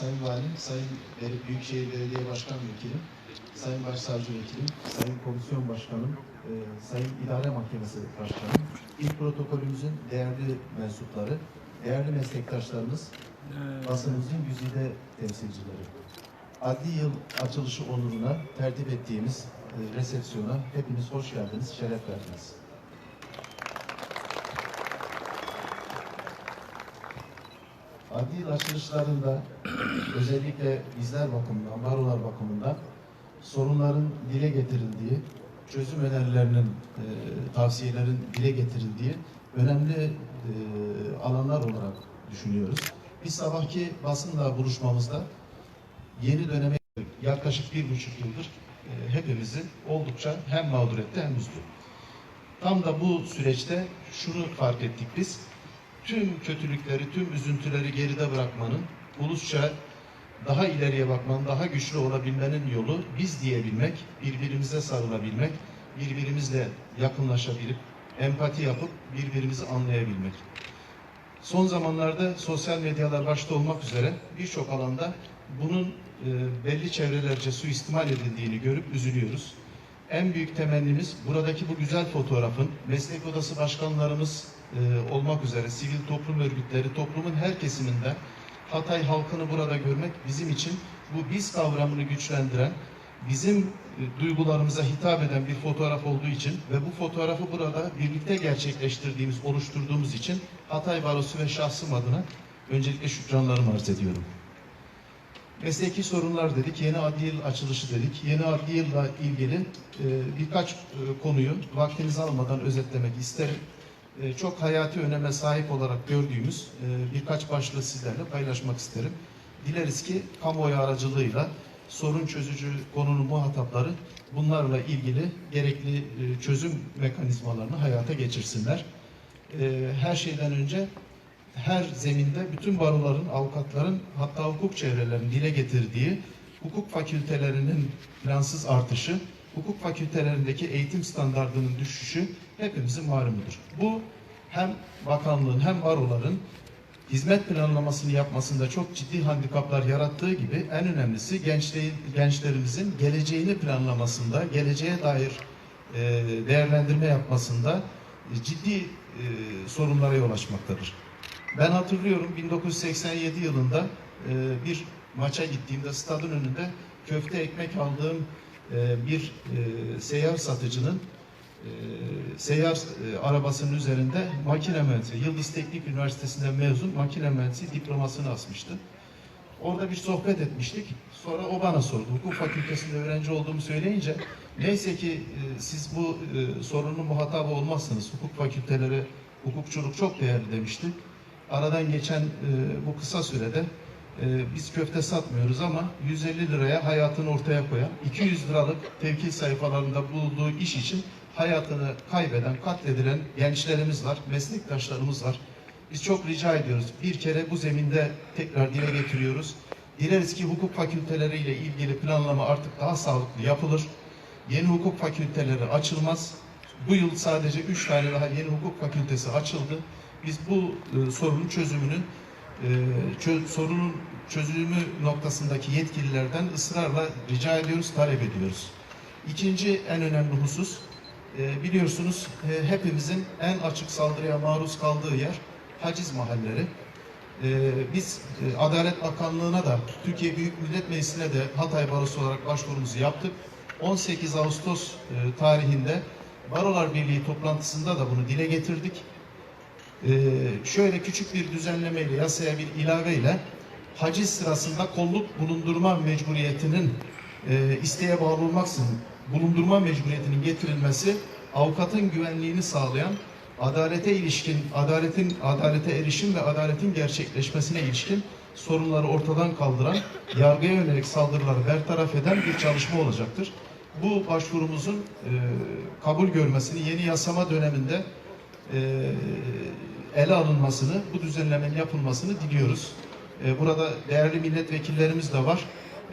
Sayın Valim, Sayın Büyükşehir Belediye Başkan Vekilim, Sayın Başsavcı Vekilim, Sayın Komisyon Başkanım, e, Sayın İdare Mahkemesi Başkanım, ilk protokolümüzün değerli mensupları, değerli meslektaşlarımız, basınımızın güzide temsilcileri. Adli yıl açılışı onuruna tertip ettiğimiz e, resepsiyona hepiniz hoş geldiniz, şeref verdiniz. Yıl açılışlarında özellikle bizler bakımından, barolar bakımından sorunların dile getirildiği, çözüm önerilerinin, e, tavsiyelerin dile getirildiği önemli e, alanlar olarak düşünüyoruz. Biz sabahki basınla buluşmamızda yeni döneme yaklaşık bir buçuk yıldır e, hepimizi oldukça hem mağdur etti hem üzdü. Tam da bu süreçte şunu fark ettik biz. Tüm kötülükleri, tüm üzüntüleri geride bırakmanın, ulusça daha ileriye bakmanın, daha güçlü olabilmenin yolu biz diyebilmek, birbirimize sarılabilmek, birbirimizle yakınlaşabilip, empati yapıp birbirimizi anlayabilmek. Son zamanlarda sosyal medyalar başta olmak üzere birçok alanda bunun e, belli çevrelerce suistimal edildiğini görüp üzülüyoruz. En büyük temennimiz buradaki bu güzel fotoğrafın meslek odası başkanlarımız e, olmak üzere sivil toplum örgütleri, toplumun her kesiminden Hatay halkını burada görmek bizim için bu biz kavramını güçlendiren, bizim e, duygularımıza hitap eden bir fotoğraf olduğu için ve bu fotoğrafı burada birlikte gerçekleştirdiğimiz, oluşturduğumuz için Hatay Barosu ve şahsım adına öncelikle şükranlarımı arz ediyorum. Mesleki sorunlar dedik, yeni adli yıl açılışı dedik. Yeni adli yılla ilgili e, birkaç e, konuyu vaktinizi almadan özetlemek isterim. E, çok hayati öneme sahip olarak gördüğümüz e, birkaç başlığı sizlerle paylaşmak isterim. Dileriz ki kamuoyu aracılığıyla sorun çözücü konunun muhatapları bunlarla ilgili gerekli e, çözüm mekanizmalarını hayata geçirsinler. E, her şeyden önce her zeminde bütün baroların, avukatların hatta hukuk çevrelerinin dile getirdiği hukuk fakültelerinin plansız artışı, hukuk fakültelerindeki eğitim standartının düşüşü hepimizin malumudur. Bu hem bakanlığın hem baroların hizmet planlamasını yapmasında çok ciddi handikaplar yarattığı gibi en önemlisi gençlerimizin geleceğini planlamasında, geleceğe dair e, değerlendirme yapmasında e, ciddi e, sorunlara yol açmaktadır. Ben hatırlıyorum 1987 yılında bir maça gittiğimde stadın önünde köfte ekmek aldığım bir e, seyyar satıcının e, seyyar e, arabasının üzerinde makine mühendisi, Yıldız Teknik Üniversitesi'nden mezun makine mühendisi diplomasını asmıştı. Orada bir sohbet etmiştik. Sonra o bana sordu. Hukuk fakültesinde öğrenci olduğumu söyleyince neyse ki siz bu sorunun muhatabı olmazsınız. Hukuk fakülteleri, hukukçuluk çok değerli demişti. Aradan geçen bu kısa sürede e, biz köfte satmıyoruz ama 150 liraya hayatını ortaya koyan, 200 liralık tevkil sayfalarında bulduğu iş için hayatını kaybeden, katledilen gençlerimiz var, meslektaşlarımız var. Biz çok rica ediyoruz. Bir kere bu zeminde tekrar dile getiriyoruz. Dileriz ki hukuk fakülteleriyle ilgili planlama artık daha sağlıklı yapılır. Yeni hukuk fakülteleri açılmaz. Bu yıl sadece 3 tane daha yeni hukuk fakültesi açıldı. Biz bu e, sorunun çözümünün çö- sorunun çözümü noktasındaki yetkililerden ısrarla rica ediyoruz, talep ediyoruz. İkinci en önemli husus, e, biliyorsunuz e, hepimizin en açık saldırıya maruz kaldığı yer haciz mahalleri. E, biz e, Adalet Bakanlığı'na da Türkiye Büyük Millet Meclisi'ne de Hatay Barosu olarak başvurumuzu yaptık. 18 Ağustos tarihinde Barolar Birliği toplantısında da bunu dile getirdik. Ee, şöyle küçük bir düzenlemeyle, yasaya bir ilaveyle haciz sırasında kolluk bulundurma mecburiyetinin e, isteğe bağlı olmaksızın bulundurma mecburiyetinin getirilmesi avukatın güvenliğini sağlayan adalete ilişkin, adaletin adalete erişim ve adaletin gerçekleşmesine ilişkin sorunları ortadan kaldıran, yargıya yönelik saldırıları bertaraf eden bir çalışma olacaktır. Bu başvurumuzun e, kabul görmesini yeni yasama döneminde e, ele alınmasını, bu düzenlemenin yapılmasını diliyoruz. E, burada değerli milletvekillerimiz de var,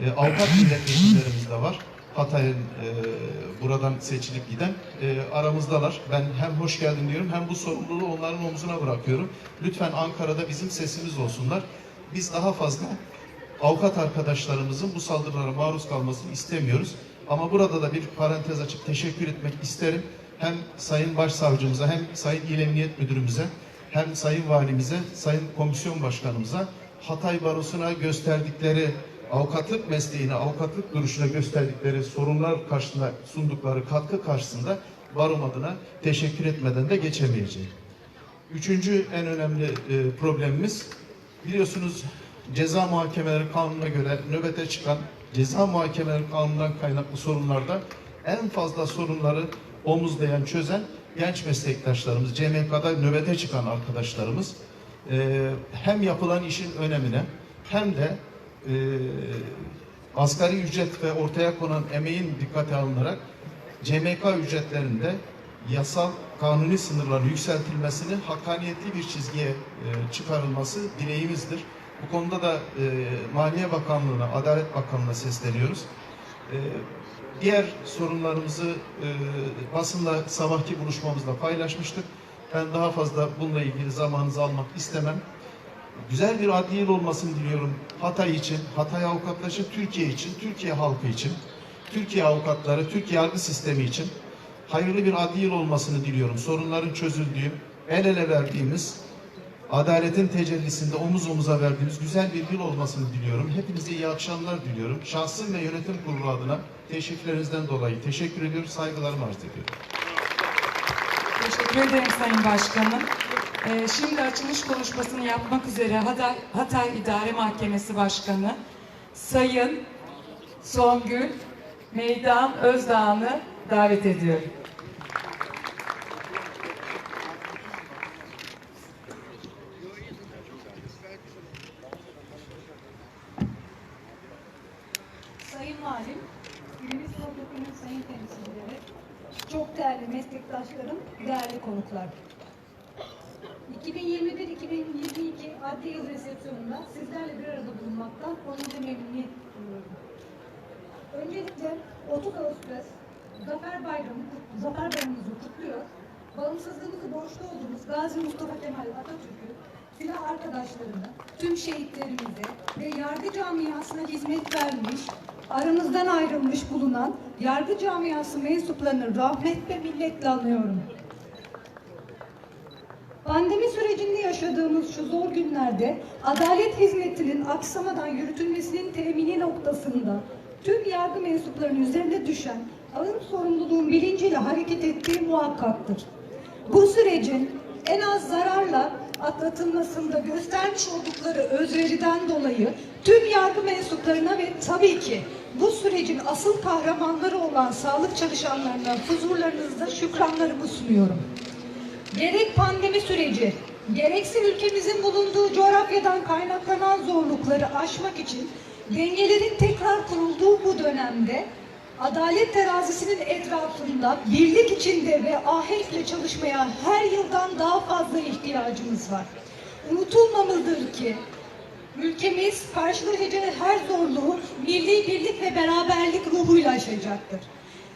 e, avukat milletvekillerimiz de var. Hatay'ın e, buradan seçilip giden e, aramızdalar. Ben hem hoş geldin diyorum hem bu sorumluluğu onların omzuna bırakıyorum. Lütfen Ankara'da bizim sesimiz olsunlar. Biz daha fazla avukat arkadaşlarımızın bu saldırılara maruz kalmasını istemiyoruz. Ama burada da bir parantez açıp teşekkür etmek isterim. Hem Sayın Başsavcımıza hem Sayın İl Emniyet Müdürümüze hem Sayın Valimize, Sayın Komisyon Başkanımıza Hatay Barosu'na gösterdikleri avukatlık mesleğine, avukatlık duruşuna gösterdikleri sorunlar karşısında sundukları katkı karşısında barom adına teşekkür etmeden de geçemeyeceğim. Üçüncü en önemli e, problemimiz biliyorsunuz ceza muhakemeleri kanununa göre nöbete çıkan ceza muhakemeleri kanunundan kaynaklı sorunlarda en fazla sorunları omuzlayan, çözen genç meslektaşlarımız, CMK'da nöbete çıkan arkadaşlarımız e, hem yapılan işin önemine hem de e, asgari ücret ve ortaya konan emeğin dikkate alınarak CMK ücretlerinde yasal kanuni sınırların yükseltilmesini hakkaniyetli bir çizgiye e, çıkarılması dileğimizdir. Bu konuda da e, Maliye Bakanlığı'na, Adalet Bakanlığı'na sesleniyoruz. E, diğer sorunlarımızı e, basınla sabahki buluşmamızda paylaşmıştık. Ben daha fazla bununla ilgili zamanınızı almak istemem. Güzel bir adli olmasını diliyorum Hatay için, Hatay avukatları Türkiye için, Türkiye halkı için, Türkiye avukatları, Türkiye yargı sistemi için hayırlı bir adli olmasını diliyorum. Sorunların çözüldüğü, el ele verdiğimiz, adaletin tecellisinde omuz omuza verdiğimiz güzel bir yıl olmasını diliyorum. Hepinize iyi akşamlar diliyorum. Şahsım ve yönetim kurulu adına teşekkürlerinizden dolayı teşekkür ediyorum, saygılarımı arz ediyorum. Teşekkür ederim Sayın Başkanım. Ee, şimdi açılış konuşmasını yapmak üzere Hatay, Hatay İdare Mahkemesi Başkanı Sayın Songül Meydan Özdağ'ını davet ediyorum. Sayın Valim, günümüz protokolünün sayın temsilcileri, çok değerli meslektaşlarım, değerli konuklar. 2021-2022 adli yıl resepsiyonunda sizlerle bir arada bulunmaktan onurlu memnuniyet duyuyorum. Öncelikle 30 Ağustos Zafer Bayramı, Zafer Bayramımızı kutluyor. Bağımsızlığımızı borçlu olduğumuz Gazi Mustafa Kemal Atatürk'ü, silah arkadaşlarını, tüm şehitlerimize ve yargı camiasına hizmet vermiş, aramızdan ayrılmış bulunan yargı camiası mensuplarını rahmet ve minnetle anıyorum. Pandemi sürecinde yaşadığımız şu zor günlerde adalet hizmetinin aksamadan yürütülmesinin temini noktasında tüm yargı mensuplarının üzerine düşen ağır sorumluluğun bilinciyle hareket ettiği muhakkaktır. Bu sürecin en az zararla atlatılmasında göstermiş oldukları özveriden dolayı tüm yargı mensuplarına ve tabii ki bu sürecin asıl kahramanları olan sağlık çalışanlarına huzurlarınızda şükranlarımı sunuyorum. Gerek pandemi süreci, gerekse ülkemizin bulunduğu coğrafyadan kaynaklanan zorlukları aşmak için dengelerin tekrar kurulduğu bu dönemde adalet terazisinin etrafında birlik içinde ve ahenkle çalışmaya her yıldan daha fazla ihtiyacımız var. Unutulmamalıdır ki ülkemiz karşılaşacağı her zorluğu milli birlik ve beraberlik ruhuyla aşacaktır.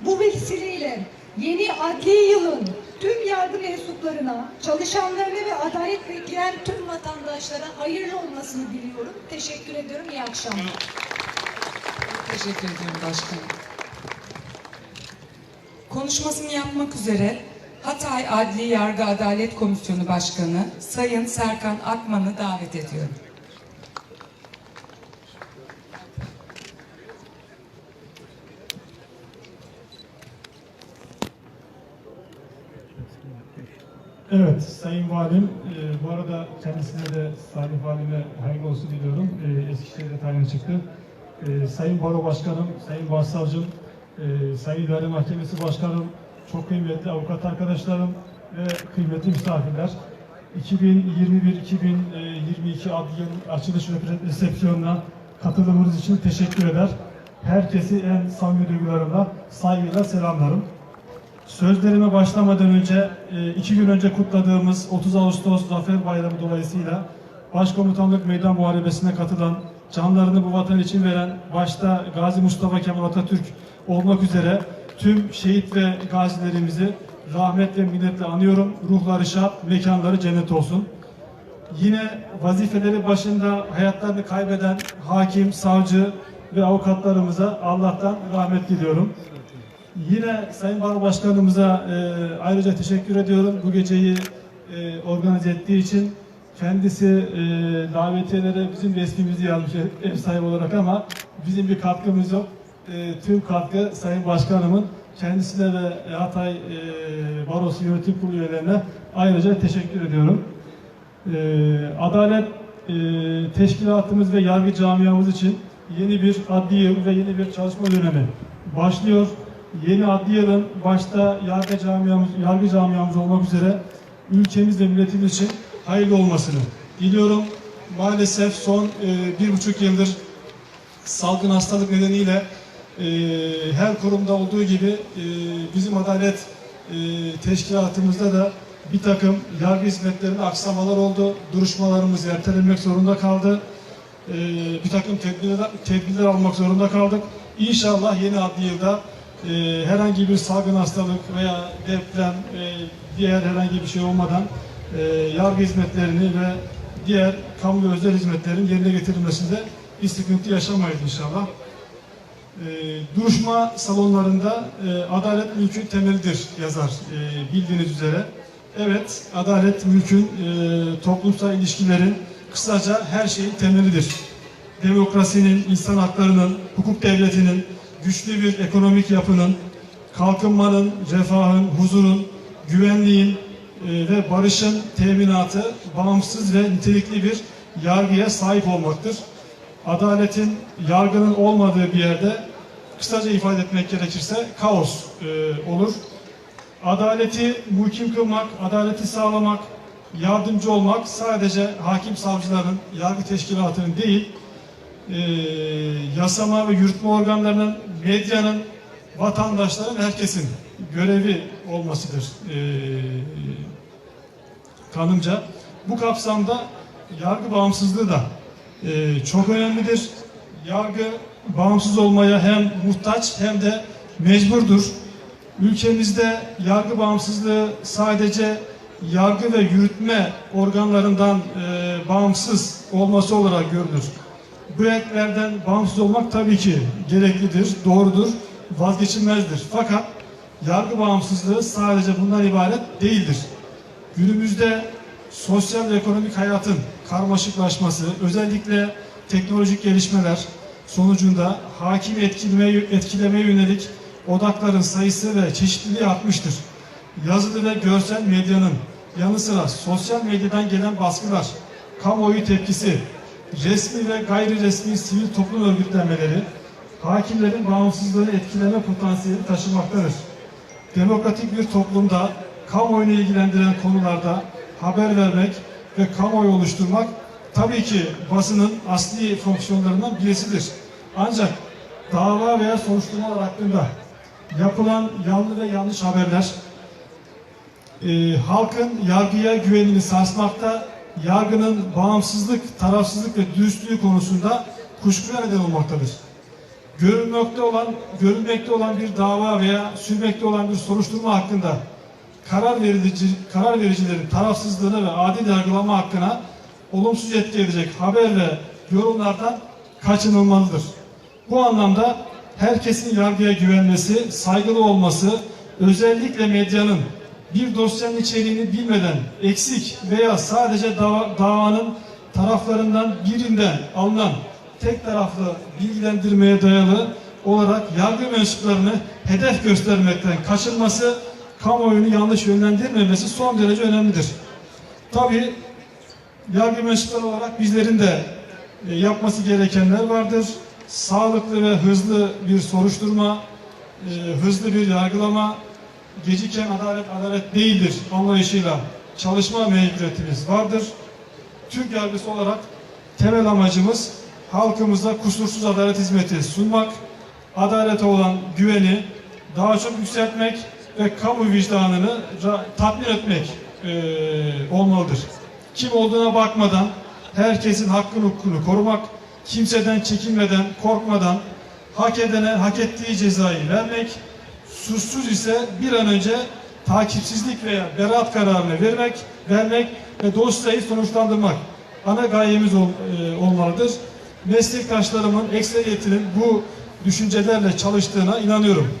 Bu vesileyle yeni adli yılın tüm yargı mensuplarına, çalışanlarına ve adalet bekleyen tüm vatandaşlara hayırlı olmasını diliyorum. Teşekkür ediyorum. İyi akşamlar. Teşekkür ediyorum Başkanım. Konuşmasını yapmak üzere Hatay Adli Yargı Adalet Komisyonu Başkanı Sayın Serkan Akman'ı davet ediyorum. Evet, Sayın Valim, e, bu arada kendisine de Salih Valime hayırlı olsun diliyorum. E, Eskişehir'de tayin çıktı. E, Sayın Baro Başkanım, Sayın Başsavcım, e, Sayın İdare Mahkemesi Başkanım, çok kıymetli avukat arkadaşlarım ve kıymetli misafirler. 2021-2022 adli yıl açılış resepsiyonuna katılımınız için teşekkür eder. Herkesi en samimi duygularımla, saygıyla selamlarım. Sözlerime başlamadan önce e, iki gün önce kutladığımız 30 Ağustos Zafer Bayramı dolayısıyla Başkomutanlık Meydan Muharebesi'ne katılan, canlarını bu vatan için veren başta Gazi Mustafa Kemal Atatürk olmak üzere tüm şehit ve gazilerimizi rahmet ve minnetle anıyorum. Ruhları şad, mekanları cennet olsun. Yine vazifeleri başında hayatlarını kaybeden hakim, savcı ve avukatlarımıza Allah'tan rahmet diliyorum. Yine Sayın Baro Başkanımıza e, ayrıca teşekkür ediyorum. Bu geceyi e, organize ettiği için kendisi e, davetiyelere bizim resmimizi yazmış ev sahibi olarak ama bizim bir katkımız yok. E, tüm katkı Sayın Başkanımın kendisine ve Hatay e, Barosu Yönetim Kurulu üyelerine ayrıca teşekkür ediyorum. Ee, Adalet e, Teşkilatımız ve yargı camiamız için yeni bir adli yıl ve yeni bir çalışma dönemi başlıyor. Yeni adli başta yargı camiamız, yargı camiamız olmak üzere ülkemiz ve milletimiz için hayırlı olmasını diliyorum. Maalesef son e, bir buçuk yıldır salgın hastalık nedeniyle e, her kurumda olduğu gibi e, bizim adalet e, teşkilatımızda da bir takım yargı hizmetlerinde aksamalar oldu. Duruşmalarımız ertelenmek zorunda kaldı. E, bir takım tedbirler, tedbirler almak zorunda kaldık. İnşallah yeni adli yılda e, herhangi bir salgın hastalık veya deprem e, diğer herhangi bir şey olmadan e, yargı hizmetlerini ve diğer kamu ve özel hizmetlerin yerine getirilmesinde bir sıkıntı yaşamayız inşallah. E, duruşma salonlarında e, adalet mülkün temelidir yazar e, bildiğiniz üzere. Evet, adalet mülkün e, toplumsal ilişkilerin kısaca her şeyin temelidir. Demokrasinin, insan haklarının, hukuk devletinin, güçlü bir ekonomik yapının, kalkınmanın, refahın, huzurun, güvenliğin e, ve barışın teminatı bağımsız ve nitelikli bir yargıya sahip olmaktır. Adaletin, yargının olmadığı bir yerde kısaca ifade etmek gerekirse kaos e, olur. Adaleti muhkim kılmak, adaleti sağlamak, yardımcı olmak sadece hakim savcıların, yargı teşkilatının değil, e, yasama ve yürütme organlarının, medyanın, vatandaşların, herkesin görevi olmasıdır e, kanımca. Bu kapsamda yargı bağımsızlığı da e, çok önemlidir. Yargı bağımsız olmaya hem muhtaç hem de mecburdur. Ülkemizde yargı bağımsızlığı sadece yargı ve yürütme organlarından e, bağımsız olması olarak görülür. Bu eklerden bağımsız olmak tabii ki gereklidir, doğrudur, vazgeçilmezdir. Fakat yargı bağımsızlığı sadece bundan ibaret değildir. Günümüzde sosyal ve ekonomik hayatın karmaşıklaşması, özellikle teknolojik gelişmeler sonucunda hakim etkilemeye, etkilemeye yönelik odakların sayısı ve çeşitliliği artmıştır. Yazılı ve görsel medyanın yanı sıra sosyal medyadan gelen baskılar, kamuoyu tepkisi, resmi ve gayri resmi sivil toplum örgütlenmeleri, hakimlerin bağımsızlığını etkileme potansiyeli taşımaktadır. Demokratik bir toplumda kamuoyunu ilgilendiren konularda haber vermek ve kamuoyu oluşturmak tabii ki basının asli fonksiyonlarından birisidir. Ancak dava veya soruşturmalar hakkında yapılan yanlı ve yanlış haberler e, halkın yargıya güvenini sarsmakta, yargının bağımsızlık, tarafsızlık ve dürüstlüğü konusunda kuşkuya neden olmaktadır. Görülmekte olan, görülmekte olan bir dava veya sürmekte olan bir soruşturma hakkında karar verici karar vericilerin tarafsızlığına ve adil yargılama hakkına olumsuz etki edecek haber ve yorumlardan kaçınılmalıdır. Bu anlamda herkesin yargıya güvenmesi, saygılı olması, özellikle medyanın bir dosyanın içeriğini bilmeden eksik veya sadece dava, davanın taraflarından birinden alınan tek taraflı bilgilendirmeye dayalı olarak yargı mensuplarını hedef göstermekten kaçınması, kamuoyunu yanlış yönlendirmemesi son derece önemlidir. Tabii yargı mensupları olarak bizlerin de e, yapması gerekenler vardır. Sağlıklı ve hızlı bir soruşturma, e, hızlı bir yargılama, geciken adalet adalet değildir anlayışıyla çalışma mecburiyetimiz vardır. Türk yargısı olarak temel amacımız halkımıza kusursuz adalet hizmeti sunmak, adalete olan güveni daha çok yükseltmek ve kamu vicdanını tatmin etmek eee, olmalıdır. Kim olduğuna bakmadan herkesin hakkını hukukunu korumak, kimseden çekinmeden, korkmadan hak edene hak ettiği cezayı vermek, suçsuz ise bir an önce takipsizlik veya beraat kararını vermek, vermek ve dosyayı sonuçlandırmak ana gayemiz ol- e, olmalıdır. Meslektaşlarımın ekseriyetinin bu düşüncelerle çalıştığına inanıyorum.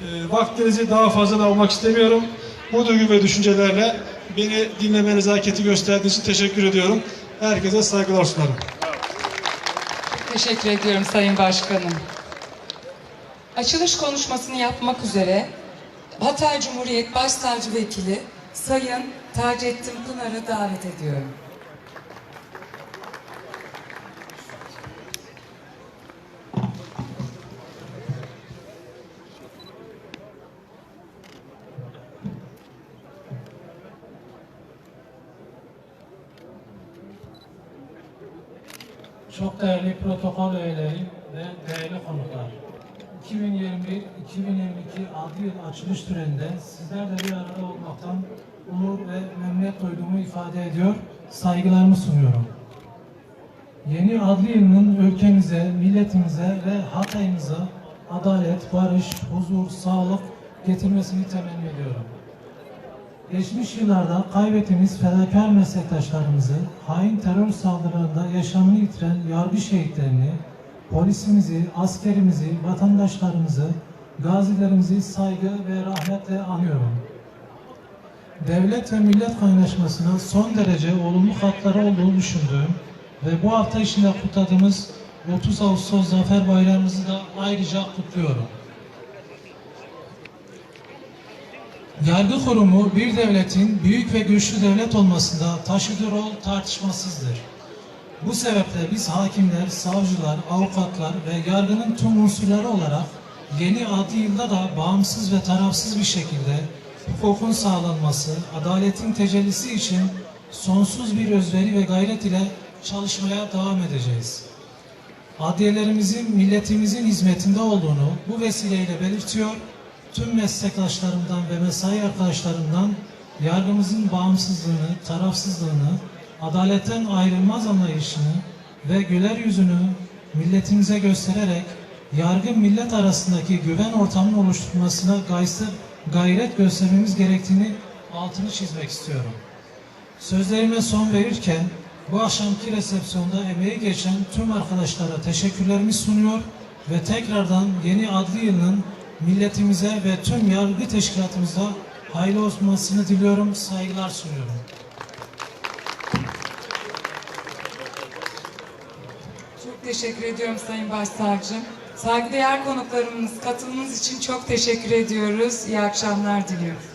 E, vaktinizi daha fazla da almak istemiyorum. Bu duygu ve düşüncelerle beni dinleme nezaketi gösterdiğiniz için teşekkür ediyorum. Herkese saygılar sunarım. Teşekkür ediyorum Sayın Başkanım. Açılış konuşmasını yapmak üzere Hatay Cumhuriyet Başsavcı Vekili Sayın Taceddin Pınar'ı davet ediyorum. Çok değerli protokol üyeleri ve değerli konuklar. 2021-2022 adli yıl açılış töreninde sizlerle bir arada olmaktan onur ve memnuniyet duyduğumu ifade ediyor, saygılarımı sunuyorum. Yeni adli yılının ülkemize, milletimize ve Hatay'ımıza adalet, barış, huzur, sağlık getirmesini temenni ediyorum. Geçmiş yıllarda kaybettiğimiz fedakar meslektaşlarımızı, hain terör saldırılarında yaşamını yitiren yargı şehitlerini, polisimizi, askerimizi, vatandaşlarımızı, gazilerimizi saygı ve rahmetle anıyorum. Devlet ve millet kaynaşmasına son derece olumlu katları olduğunu düşündüğüm ve bu hafta içinde kutladığımız 30 Ağustos Zafer Bayramımızı da ayrıca kutluyorum. Yargı kurumu bir devletin büyük ve güçlü devlet olmasında taşıdığı rol tartışmasızdır. Bu sebeple biz hakimler, savcılar, avukatlar ve yargının tüm unsurları olarak yeni adli yılda da bağımsız ve tarafsız bir şekilde hukukun sağlanması, adaletin tecellisi için sonsuz bir özveri ve gayret ile çalışmaya devam edeceğiz. Adliyelerimizin milletimizin hizmetinde olduğunu bu vesileyle belirtiyor tüm meslektaşlarımdan ve mesai arkadaşlarımdan yargımızın bağımsızlığını, tarafsızlığını, adaletten ayrılmaz anlayışını ve güler yüzünü milletimize göstererek yargı millet arasındaki güven ortamını oluşturmasına gayret, göstermemiz gerektiğini altını çizmek istiyorum. Sözlerime son verirken bu akşamki resepsiyonda emeği geçen tüm arkadaşlara teşekkürlerimi sunuyor ve tekrardan yeni adli yılın milletimize ve tüm yargı teşkilatımıza hayırlı olmasını diliyorum, saygılar sunuyorum. Teşekkür ediyorum Sayın Başsavcım. Saygıdeğer konuklarımız katılımınız için çok teşekkür ediyoruz. İyi akşamlar diliyorum.